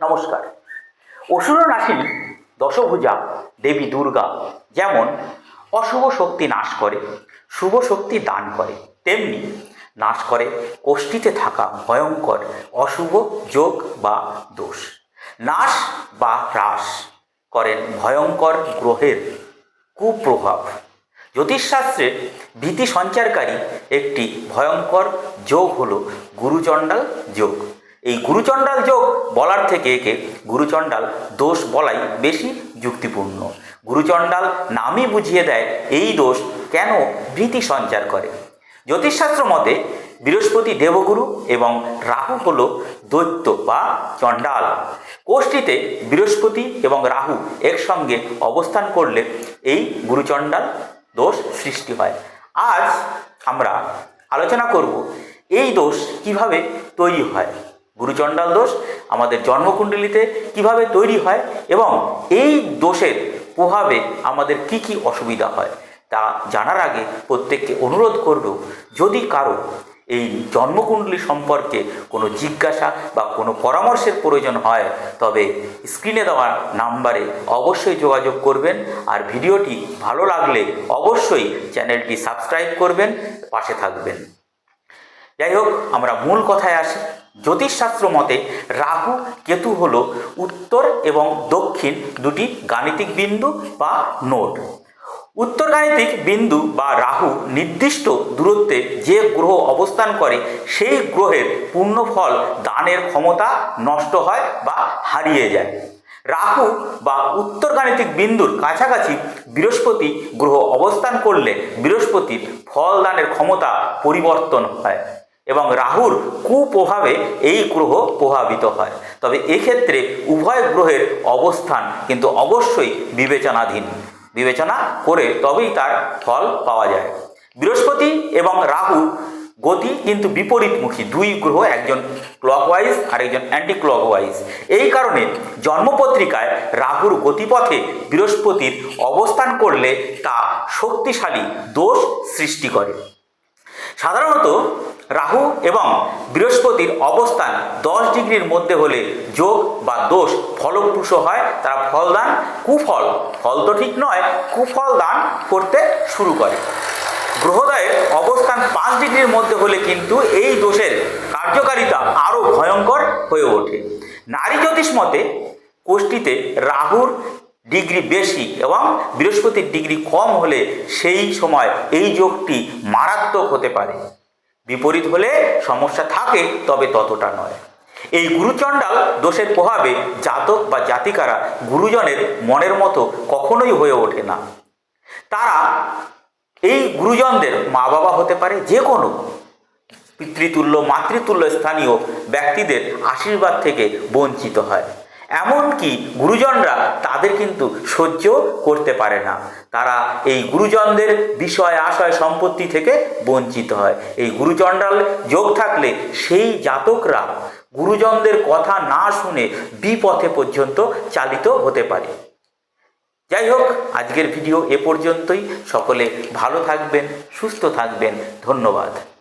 নমস্কার। অসুর নাসিনী দশভুজা দেবী দুর্গা যেমন অশুভ শক্তি নাশ করে, শুভ শক্তি দান করে, তেমনি নাশ করে কোষ্ঠীতে থাকা ভয়ঙ্কর অশুভ যোগ বা দোষ। নাশ বা হ্রাস করেন ভয়ঙ্কর গ্রহের কুপ্রভাব। জ্যোতিষশাস্ত্রের ভীতি সঞ্চারকারী একটি ভয়ঙ্কর যোগ হল গুরুচণ্ডাল যোগ। এই গুরুচণ্ডাল যোগ বলার থেকে একে গুরুচণ্ডাল দোষ বলাই বেশি যুক্তিপূর্ণ। গুরুচণ্ডাল নামই বুঝিয়ে দেয় এই দোষ কেন ভীতি সঞ্চার করে। জ্যোতিষশাস্ত্র মতে বৃহস্পতি দেবগুরু এবং রাহু হল দৈত্য বা চণ্ডাল। কোষ্ঠীতে বৃহস্পতি এবং রাহু একসঙ্গে অবস্থান করলে এই গুরুচণ্ডাল দোষ সৃষ্টি হয়। আজ আমরা আলোচনা করব এই দোষ কীভাবে তৈরি হয়। গুরুচণ্ডাল দোষ আমাদের জন্মকুণ্ডলিতে কীভাবে তৈরি হয় এবং এই দোষের প্রভাবে আমাদের কি কি অসুবিধা হয় তা জানার আগে প্রত্যেককে অনুরোধ করব, যদি কারও এই জন্মকুণ্ডলী সম্পর্কে কোনো জিজ্ঞাসা বা কোনো পরামর্শের প্রয়োজন হয়, তবে স্ক্রিনে দেওয়া নাম্বারে অবশ্যই যোগাযোগ করবেন আর ভিডিওটি ভালো লাগলে অবশ্যই চ্যানেলটি সাবস্ক্রাইব করবেন, পাশে থাকবেন। যাই হোক আমরা মূল কথায় আসি। জ্যোতিষশাস্ত্র মতে রাহু, কেতু হল উত্তর এবং দক্ষিণ দুটি গাণিতিক বিন্দু বা নোট উত্তর গাণিতিক বিন্দু বা রাহু নির্দিষ্ট দূরত্বে যে গ্রহ অবস্থান করে, সেই গ্রহের পূর্ণফল দানের ক্ষমতা নষ্ট হয় বা হারিয়ে যায়। রাহু বা উত্তর গাণিতিক বিন্দুর কাছাকাছি বৃহস্পতি গ্রহ অবস্থান করলে বৃহস্পতির ফল দানের ক্ষমতা পরিবর্তন হয়। এবং রাহুর কুপ্রভাবে এই গ্রহ প্রভাবিত হয়। তবে এক্ষেত্রে উভয় গ্রহের অবস্থান কিন্তু অবশ্যই বিবেচনাধীন। বিবেচনা করে তবেই তার ফল পাওয়া যায়। বৃহস্পতি এবং রাহু গতি কিন্তু বিপরীতমুখী। দুই গ্রহ, একজন ক্লকওয়াইজ আর একজন অ্যান্টি ক্লকওয়াইজ এই কারণে জন্মপত্রিকায় রাহুর গতিপথে বৃহস্পতির অবস্থান করলে তা শক্তিশালী দোষ সৃষ্টি করে। সাধারণত রাহু এবং বৃহস্পতির অবস্থান দশ ডিগ্রির মধ্যে হলে যোগ বা দোষ ফলপ্রসূ হয়, তারা ফলদান কুফল। ফল তো ঠিক নয়, কুফল দান করতে শুরু করে। গ্রহদয়ের অবস্থান পাঁচ ডিগ্রির মধ্যে হলে কিন্তু এই দোষের কার্যকারিতা আরও ভয়ঙ্কর হয়ে ওঠে। নারী জ্যোতিষ মতে, কোষ্ঠীতে রাহুর ডিগ্রি বেশি এবং বৃহস্পতির ডিগ্রি কম হলে সেই সময় এই যোগটি মারাত্মক হতে পারে। বিপরীত হলে সমস্যা থাকে, তবে ততটা নয়। এই গুরুচণ্ডাল দোষের প্রভাবে জাতক বা জাতিকারা গুরুজনের মনের মতো কখনোই হয়ে ওঠে না। তারা এই গুরুজনদের মা বাবা হতে পারে যে কোনো। পিতৃতুল্য, মাতৃতুল্য স্থানীয় ব্যক্তিদের আশীর্বাদ থেকে বঞ্চিত হয়। এমনকি গুরুজনরা তাদের কিন্তু সহ্য করতে পারে না। তারা এই গুরুজনদের বিষয়, আশয়, সম্পত্তি থেকে বঞ্চিত হয়। এই গুরুচণ্ডাল যোগ থাকলে সেই জাতকরা গুরুজনদের কথা না শুনে বিপথে পর্যন্ত চালিত হতে পারে। যাই হোক, আজকের ভিডিও এ পর্যন্তই। সকলে ভালো থাকবেন, সুস্থ থাকবেন। ধন্যবাদ।